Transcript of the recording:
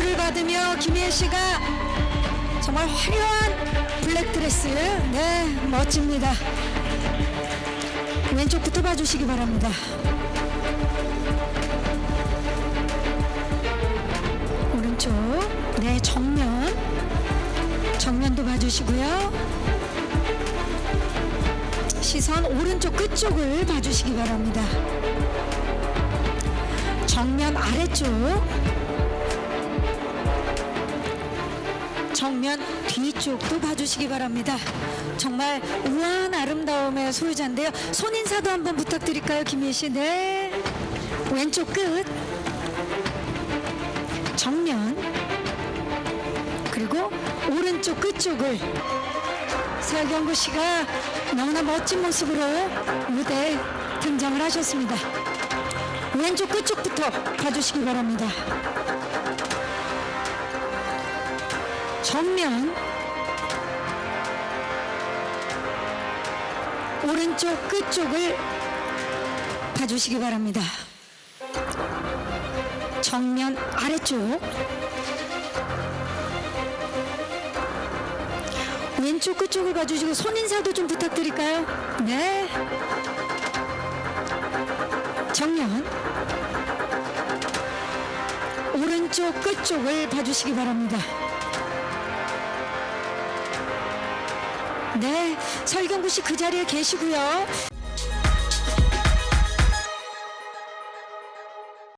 받으며 김희애 씨가 정말 화려한 블랙드레스. 네 멋집니다. 왼쪽부터 봐주시기 바랍니다. 오른쪽. 네 정면. 정면도 봐주시고요. 시선 오른쪽 끝쪽을 봐주시기 바랍니다. 정면 아래쪽 정면 뒤쪽도 봐주시기 바랍니다. 정말 우아한 아름다움의 소유자인데요. 손 인사도 한번 부탁드릴까요, 김희 씨? 네. 왼쪽 끝. 정면. 그리고 오른쪽 끝쪽을 설경구 씨가 너무나 멋진 모습으로 무대에 등장을 하셨습니다. 왼쪽 끝쪽부터 봐주시기 바랍니다. 정면 오른쪽 끝쪽을 봐주시기 바랍니다. 정면 아래쪽 왼쪽 끝쪽을 봐주시고 손 인사도 좀 부탁드릴까요? 네. 정면 오른쪽 끝쪽을 봐주시기 바랍니다. 네, 설경구 씨 그 자리에 계시고요.